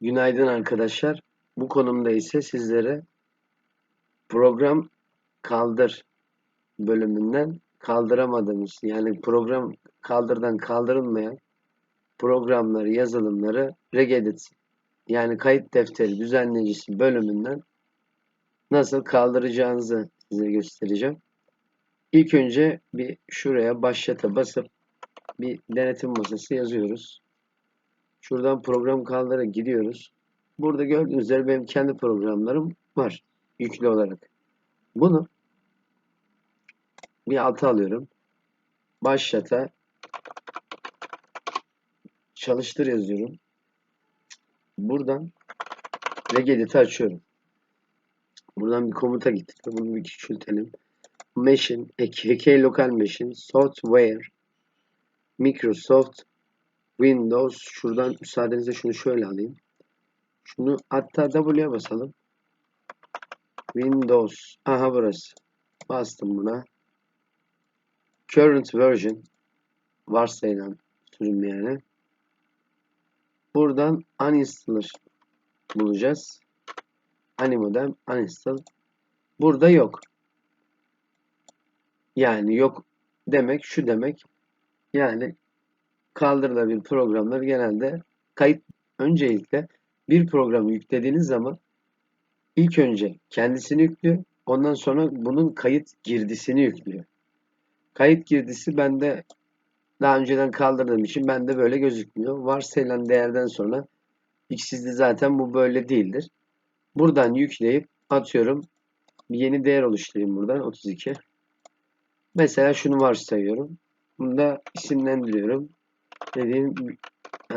Günaydın arkadaşlar. Bu konumda ise sizlere program kaldır bölümünden kaldıramadığımız yani program kaldırdan kaldırılmayan programları, yazılımları regedit yani kayıt defteri düzenleyicisi bölümünden nasıl kaldıracağınızı size göstereceğim. İlk önce bir şuraya başlata basıp bir denetim masası yazıyoruz. Şuradan program kaldıra gidiyoruz. Burada gördüğünüz üzere benim kendi programlarım var. Yüklü olarak. Bunu bir alta alıyorum. Başlata çalıştır yazıyorum. Buradan regedit'i açıyorum. Buradan bir komuta getirdim. Bunu bir küçültelim. Machine, HK Local Machine, Software, Microsoft, Windows. Şuradan müsaadenizle şunu şöyle alayım. Şunu hatta W'ye basalım. Windows. Aha burası. Bastım buna. Current version. Varsayılan sürüm yani. Buradan uninstaller bulacağız. Animodem uninstall. Burada yok. Yani yok demek şu demek. Yani kaldırılabilir programlar genelde kayıt öncelikle bir programı yüklediğiniz zaman ilk önce kendisini yüklüyor. Ondan sonra bunun kayıt girdisini yüklüyor. Kayıt girdisi bende daha önceden kaldırdığım için bende böyle gözükmüyor. Varsayılan değerden sonra X'sizde zaten bu böyle değildir. Buradan yükleyip atıyorum. Bir yeni değer oluşturayım buradan 32. Mesela şunu varsayıyorum. Bunu da isimlendiriyorum. Dediğim ee,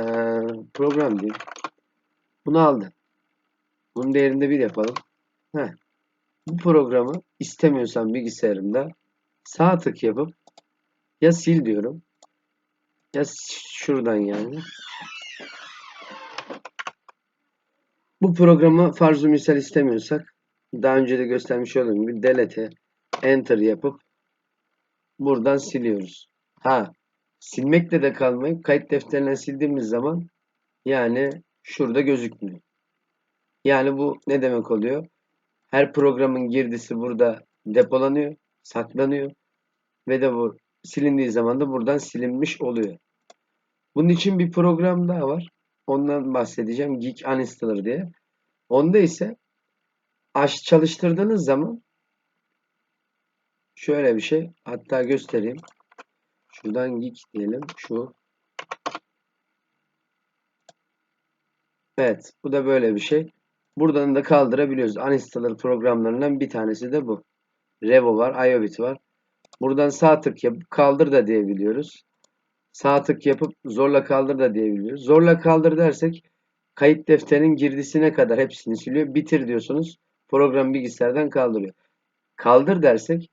program diyeyim. Bunu aldı. Bunun değerinde bir yapalım. Heh. Bu programı istemiyorsam bilgisayarımda sağ tık yapıp ya sil diyorum. Ya şuradan yani. Bu programı farz misal istemiyorsak daha önce de göstermiş olduğum gibi delete enter yapıp buradan siliyoruz. Ha silmekle de kalmayıp kayıt defterinden sildiğimiz zaman yani şurada gözükmüyor. Yani bu ne demek oluyor? Her programın girdisi burada depolanıyor, saklanıyor ve de bu silindiği zaman da buradan silinmiş oluyor. Bunun için bir program daha var. Ondan bahsedeceğim. Geek Uninstaller diye. Onda ise aç çalıştırdığınız zaman şöyle bir şey. Hatta göstereyim. Şuradan Geek diyelim. Şu. Evet. Bu da böyle bir şey. Buradan da kaldırabiliyoruz. Uninstaller programlarından bir tanesi de bu. Revo var. IOBIT var. Buradan sağ tık yapıp kaldır da diyebiliyoruz. Sağ tık yapıp zorla kaldır da diyebiliyoruz. Zorla kaldır dersek kayıt defterinin girdisine kadar hepsini siliyor. Bitir diyorsunuz. Program bilgisayardan kaldırıyor. Kaldır dersek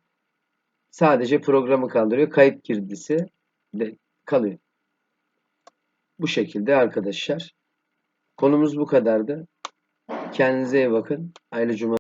sadece programı kaldırıyor. Kayıt girdisi de kalıyor. Bu şekilde arkadaşlar. Konumuz bu kadardı. Kendinize iyi bakın. Hayırlı cuma.